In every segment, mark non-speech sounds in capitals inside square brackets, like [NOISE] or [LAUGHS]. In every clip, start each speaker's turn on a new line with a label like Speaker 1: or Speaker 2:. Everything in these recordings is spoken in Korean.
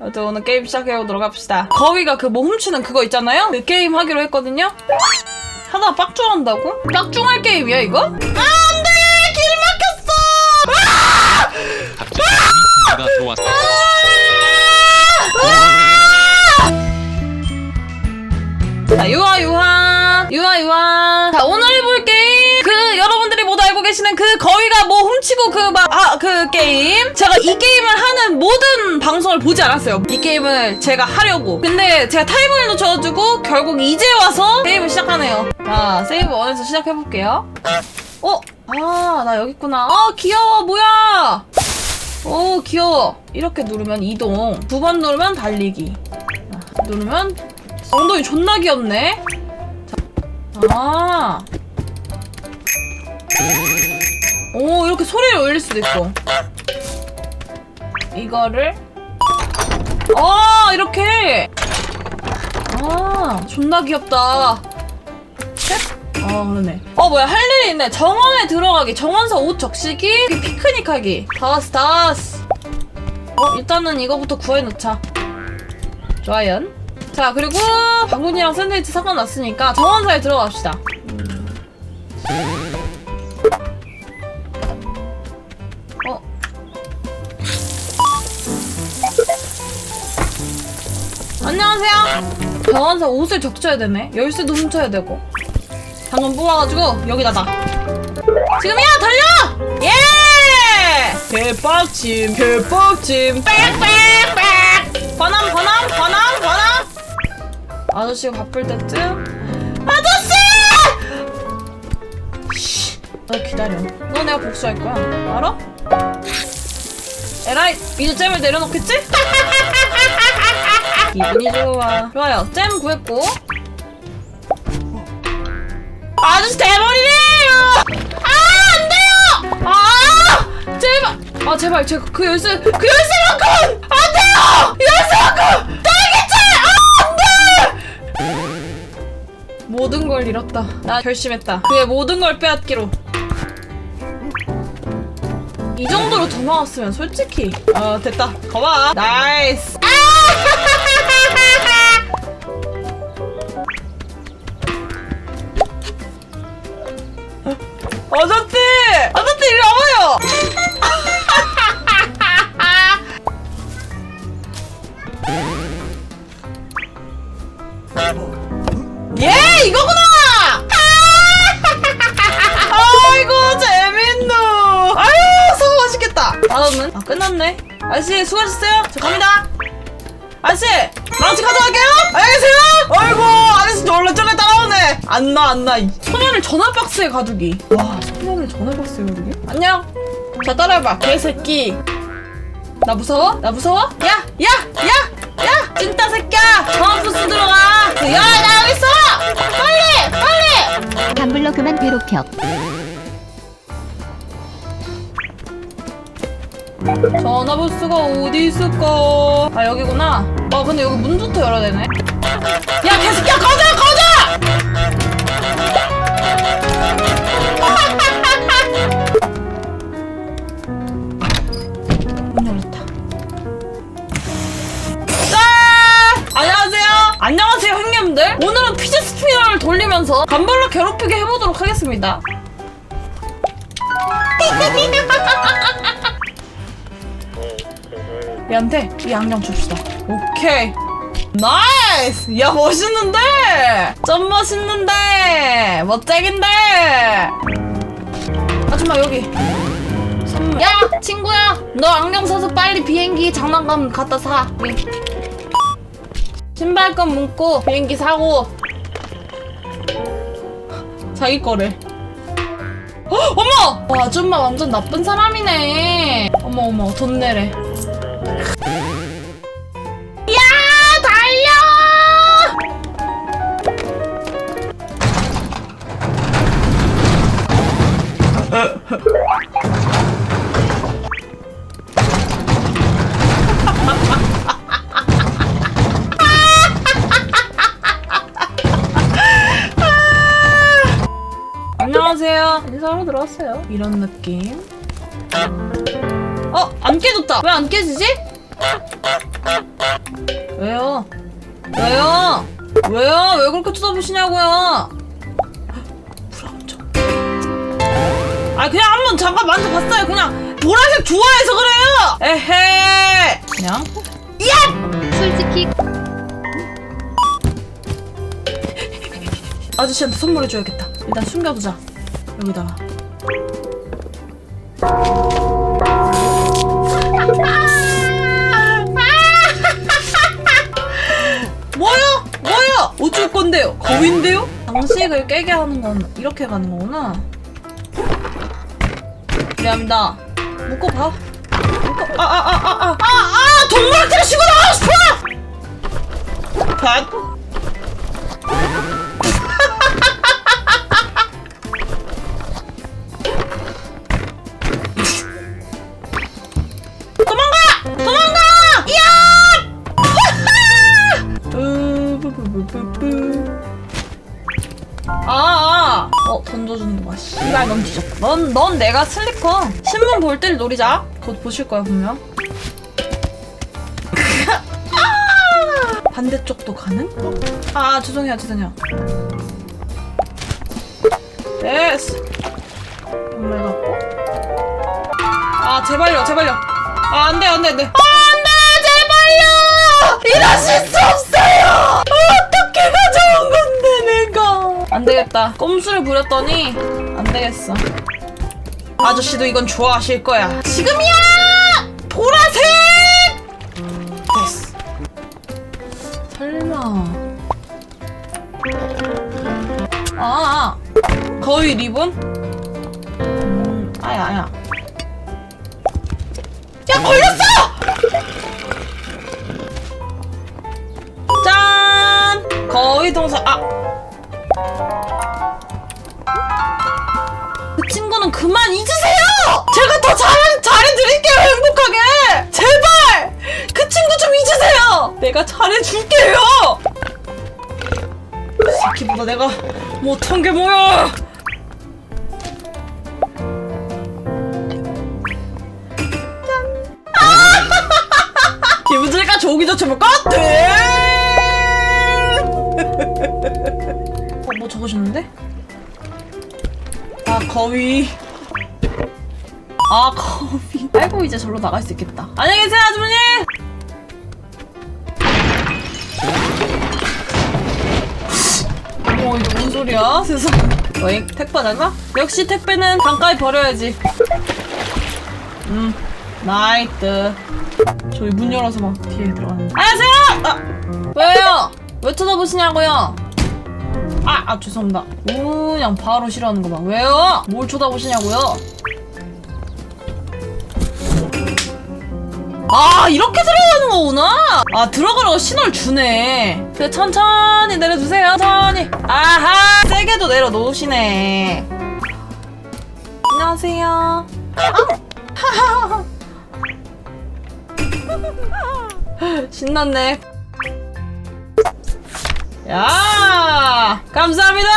Speaker 1: 여튼 오늘 게임 시작해보도록 합시다. 거위가 그 뭐 훔치는 그거 있잖아요? 그 게임 하기로 했거든요? 하다가 빡중한다고? 빡중할 게임이야 이거? 아, 안 돼! 길 막혔어!
Speaker 2: 갑자기 미친가 들어왔어.
Speaker 1: 자, 유아, 유아. 유아, 유아. 자, 오늘 해볼 게 계시는 그 거위가 뭐 훔치고 그 막, 아, 그 게임. 제가 이 게임을 하는 모든 방송을 보지 않았어요. 이 게임을 제가 하려고. 근데 제가 타이밍을 놓쳐가지고 결국 이제 와서 게임을 시작하네요. 자, 세이브 원에서 시작해볼게요. 어? 아, 나 여기 있구나. 어, 귀여워. 뭐야? 오, 귀여워. 이렇게 누르면 이동. 두 번 누르면 달리기. 자, 누르면 엉덩이 존나 귀엽네. 자, 아. 오, 이렇게 소리를 올릴 수도 있고. 이거를. 아, 이렇게. 아, 존나 귀엽다. 셋. 아, 그러네. 어, 뭐야, 할 일이 있네. 정원에 들어가기, 정원서 옷 적시기, 그 피크닉 하기. 다 왔어, 다 왔어. 어, 일단은 이거부터 구해놓자. 좋아요. 자, 그리고 방군이랑 샌드위치 상관났으니까 정원사에 들어갑시다. 안녕하세요. 정원사 옷을 적셔야 되네. 열쇠도 훔쳐야 되고. 방금 뽑아가지고 여기다 놔. 지금이야 달려! 예! 개빡침 개빡침 빽빽빽 번함 번함 번함 번함 아저씨가 바쁠 때쯤 아저씨! 씨, 너 기다려 너 내가 복수할 거야 알아? 에라이 이제 잼을 내려놓겠지? [LAUGHS] 기분이 좋아 좋아요. 잼 구했고. 아저씨 대머리래요! 아 안 돼요! 아 제발. 아 제발. 제가 그 열쇠 그 열쇠만큼은 안 돼요! 열쇠만큼 딸기채! 아 안 돼! 모든 걸 잃었다. 나 결심했다. 그의 모든 걸 빼앗기로. 이 정도로 도망왔으면 솔직히. 어 됐다. 거봐. 나이스. 아 [LAUGHS] 저씨 아저씨 이리 와봐요! [LAUGHS] 예 이거구나! [LAUGHS] 아이고 재밌노! 아유 수고 맛있겠다! 맛없는 아 끝났네? 아저씨 수고하셨어요. 저 갑니다 아저씨 망치 가져갈게요 안녕히 계세요 아이고 아저씨 놀라 저래 따라오네 안나 안나 소년을 전화 박스에 가두기 와 소년을 전화 박스에 가두기 안녕 자 따라해봐 개새끼 나 무서워? 나 무서워? 야! 야! 야! 야! 찐따 새끼야! 전화 부스 들어가! 야! 나 여기 있어! 빨리! 빨리!
Speaker 3: 담블러 그만 괴롭혀.
Speaker 1: 전화 부스가 어디 있을까? 아 여기구나. 아 근데 여기 문부터 열어야 되네. 야 개새끼야 꺼져 꺼져! [LAUGHS] 문 열렸다. 짠! 안녕하세요. 안녕하세요 형님들. 오늘은 피지 스피너를 돌리면서 간발로 괴롭히게 해보도록 하겠습니다. 얘한테 이 안경 줍시다. 오케이. 나이스! 야, 멋있는데? 좀 멋있는데? 멋쟁인데? 아줌마, 여기. 선물. 야, 친구야! 너 안경 사서 빨리 비행기 장난감 갖다 사. 여기. 신발끈 묶고 비행기 사고. 자기 거래. 헉, 어머! 와, 아줌마 완전 나쁜 사람이네. 어머, 어머, 돈 내래. 야 달려! 안녕하세요. 인사하러 들어왔어요. 이런 느낌. 어, 안 깨졌다. 왜 안 깨지지? 왜요? 왜요? 왜 그렇게 쳐다보시냐고요? 불안정. 아 그냥 한번 잠깐 만져봤어요. 그냥 보라색 좋아해서 그래요. 에헤. 그냥
Speaker 2: 솔직히
Speaker 1: 아저씨한테 선물해줘야겠다. 일단 숨겨두자. 여기다가. 어쩔 건데요? 거인데요? 장식을 깨게 하는 건 이렇게 가는 거구나. 미안합니다. 묶어봐. 묶어. 아, 아, 아, 아, 아, 아, 아! 동물한테 싶어! pat. 도망가! 뿌뿌뿌뿌뿌. 아, 아, 어 던져주는 거 봐. 씨발 넌 뒤졌다. 넌, 넌 내가 슬리커. 신문 볼때 노리자. 곧 보실 거야 분명. 아! [LAUGHS] 반대쪽도 가능? 아 죄송해요 죄송해요. 됐어. 정말 갖고. 아 제발요 제발요. 아 안 돼 안 돼 안돼. 안돼 제발요. 일하실 수 없어요. 어떻게 가져온 건데 내가. 안 되겠다. 꼼수를 부렸더니 안 되겠어. 아저씨도 이건 좋아하실 거야. 지금이야. 보라색. 됐어. 설마. 아, 아. 거의 리본? 음, 아야, 아야. 야, 걸렸어! 짠! 거의 동사, 아! 그 친구는 그만 잊으세요! 제가 더 잘, 잘해드릴게요, 행복하게! 제발! 그 친구 좀 잊으세요! 내가 잘해줄게요! 이 새끼보다 내가 못한 게 뭐야! [LAUGHS] 기분 좋으니까 조기 좋지 뭐 같아! 어, 뭐 적으셨는데? 아, 거위. 아, 거위. 아이고, 이제 절로 나갈 수 있겠다. 안녕히 계세요, 아주머니! 어머, 이게 뭔 소리야? 세상. 어잉, 택배 받았나? 역시 택배는 단가에 버려야지. 음, 나이트. 저희 문 열어서 막 뒤에 들어가는. 안녕하세요! 아, 왜요? 왜 쳐다보시냐고요? 아, 아 죄송합니다. 오, 그냥 바로 싫어하는 거 봐. 왜요? 뭘 쳐다보시냐고요? 아, 이렇게 들어가는 거구나. 아, 들어가라고 신호를 주네. 그래, 천천히 내려주세요. 천천히. 아하, 세게도 내려놓으시네. 안녕하세요. 아, [LAUGHS] 신났네. 야 감사합니다.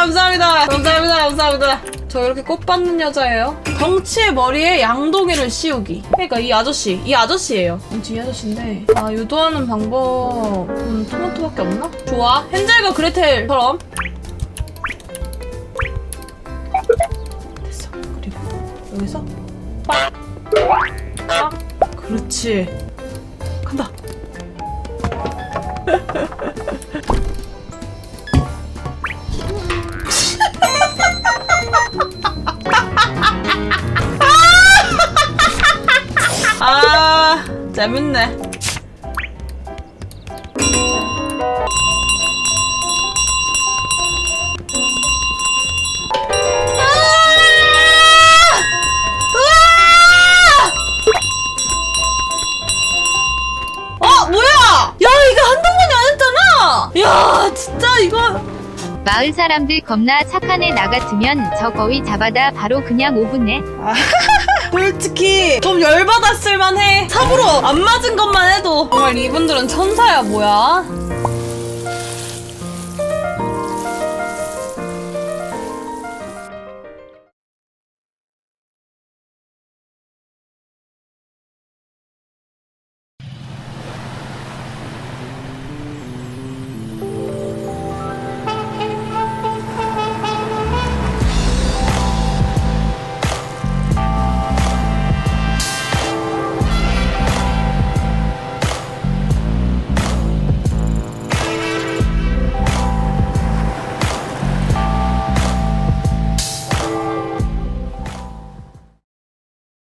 Speaker 1: 감사합니다. 감사합니다. 감사합니다. 저 이렇게 꽃 받는 여자예요? 덩치의 머리에 양동이를 씌우기. 그러니까 이 아저씨 이 아저씨예요. 덩치 이 아저씨인데. 아 유도하는 방법은 토마토밖에 없나? 좋아. 헨젤과 그레텔처럼. 됐어. 그리고 여기서 빡. 빡. 그렇지. 간다 [LAUGHS] 재밌네. 어 뭐야? 야 이거 한두 번이 안 했잖아! 야 진짜 이거.
Speaker 2: 마을 사람들 겁나 착한 애 나 같으면 저 거위 잡아다 바로 그냥 5분에 [LAUGHS]
Speaker 1: 솔직히 좀 열받았을 만해. 삽으로 안 맞은 것만 해도. 정말 이분들은 천사야 뭐야